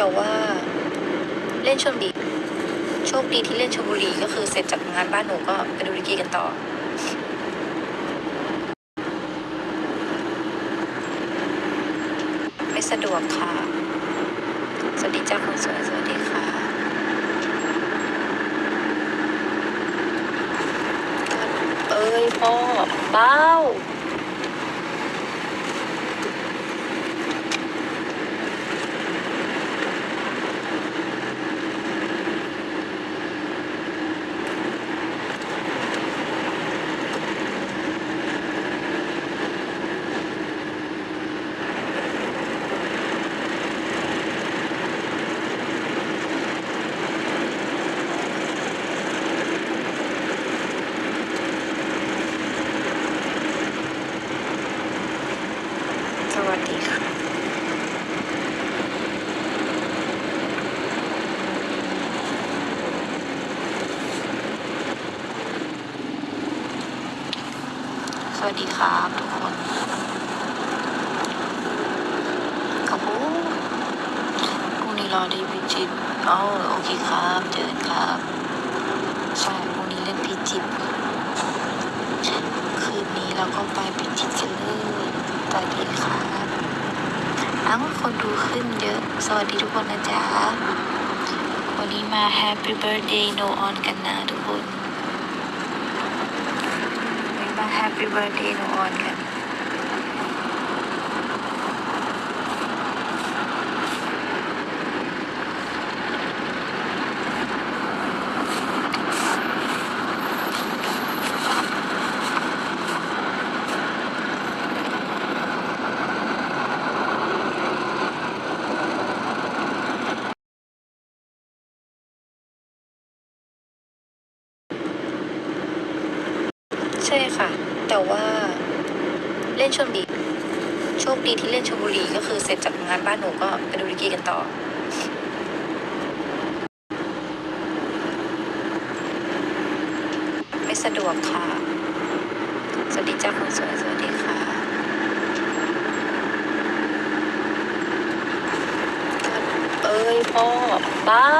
แต่ว่าเล่นชลบุรีโชคดีที่เล่นชลบุรีก็คือเสร็จจากงานบ้านหนูก็ไปดูลิเกกันต่อไม่สะดวกค่ะ สวัสดีจ้าคนสวยสวัสดีค่ะ เอ้ยพ่อเบ้า สวัสดีค่ะ สวัสดีครับทุกคนครับผมพรุ่งนี้รอดีพิจิตอ๋อโอเคครับเจอกันครับใช่พรุ่งนี้เล่นพิจิตคืนนี้เราก็ไปพิจิตรกันเลยสวัสดีครับอ้าวคนดูขึ้นเยอะ สวัสดีทุกคนนะจ๊ะวันนี้มา Happy Birthday No On กันนะทุกคน วันนี้มา Happy Birthday No On กัน ใช่ค่ะ แต่ว่าเล่นชลบุรีโชคดีที่เล่นชลบุรีก็คือเสร็จจากงานบ้านหนูก็ไปดูลิเกกันต่อ ไม่สะดวกค่ะ สวัสดีจ้าคนสวยสวัสดีค่ะเอ้ยพ่อเบ้า